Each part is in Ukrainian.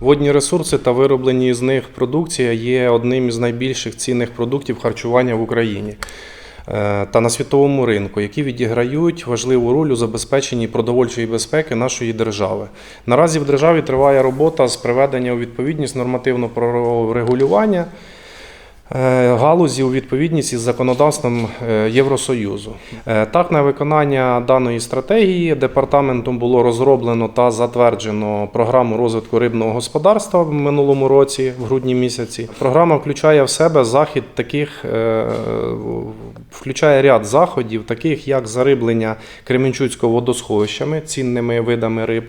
Водні ресурси та вироблені з них продукція є одним із найбільших цінних продуктів харчування в Україні е, та на світовому ринку, які відіграють важливу роль у забезпеченні продовольчої безпеки нашої держави. Наразі в державі триває робота з приведення у відповідність нормативно-правового регулювання е, галузі у відповідність із законодавством е, Євросоюзу. Е, Так, на виконання даної стратегії департаментом було розроблено та затверджено програму розвитку рибного господарства в минулому році, в грудні місяці. Програма включає в себе захід таких, е, включає ряд заходів, таких як зариблення Кременчуцького водосховищами, цінними видами риб.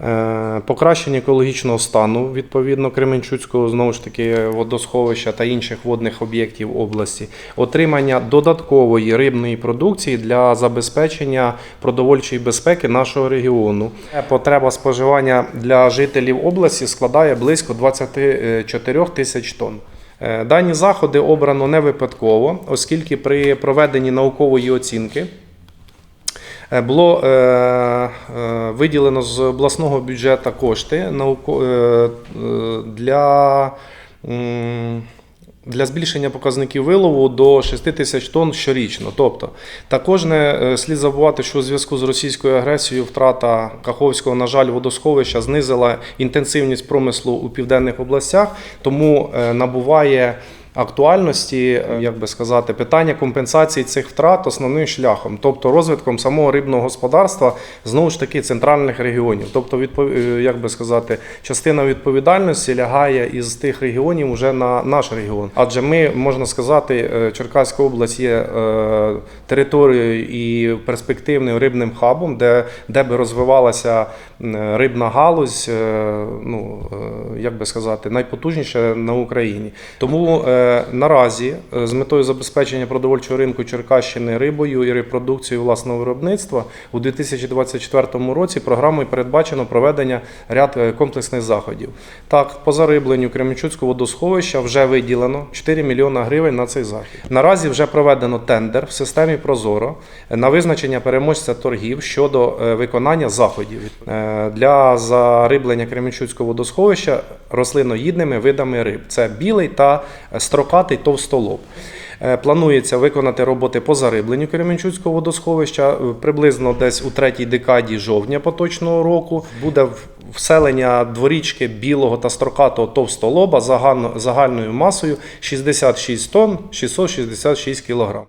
Е, Покращення екологічного стану відповідно Кременчуцького знову ж таки водосховища та інших водних об'єктів області, отримання додаткової рибної продукції для забезпечення продовольчої безпеки нашого регіону. Потреба споживання для жителів області складає близько 24 тисяч тонн. Е, Дані заходи обрано не випадково, оскільки при проведенні наукової оцінки Е, Було е, е, виділено з обласного бюджету кошти е, е, для, для збільшення показників вилову до 6 тисяч тонн щорічно. Тобто, також не е, слід забувати, що у зв'язку з російською агресією втрата Каховського, на жаль, водосховища знизила інтенсивність промислу у південних областях, тому е, набуває актуальності, е, як би сказати, питання компенсації цих втрат основним шляхом, тобто розвитком самого рибного господарства знову ж таки центральних регіонів. Тобто, е, як би сказати, частина відповідальності лягає із тих регіонів уже на наш регіон. Адже ми можна сказати, е, Черкаська область є територією і перспективним рибним хабом, де, де би розвивалася рибна галузь, ну як би сказати, найпотужніша на Україні. Тому наразі е, з метою забезпечення продовольчого ринку Черкащини рибою і репродукцією власного виробництва у 2024 році програмою передбачено проведення ряд е, комплексних заходів. Так, по зарибленню Кременчуцького водосховища вже виділено 4 мільйона гривень на цей захід. Наразі вже проведено тендер в системі Прозоро на визначення переможця торгів щодо е, виконання заходів Е, для зариблення Кременчуцького водосховища рослиноїдними видами риб. Це білий та строкатий товстолоб. Е, Планується виконати роботи по зарибленню Кременчуцького водосховища е, приблизно десь у третій декаді жовтня поточного року. Буде вселення дворічки білого та строкатого товстолоба загальною масою 66 тонн 666 кг.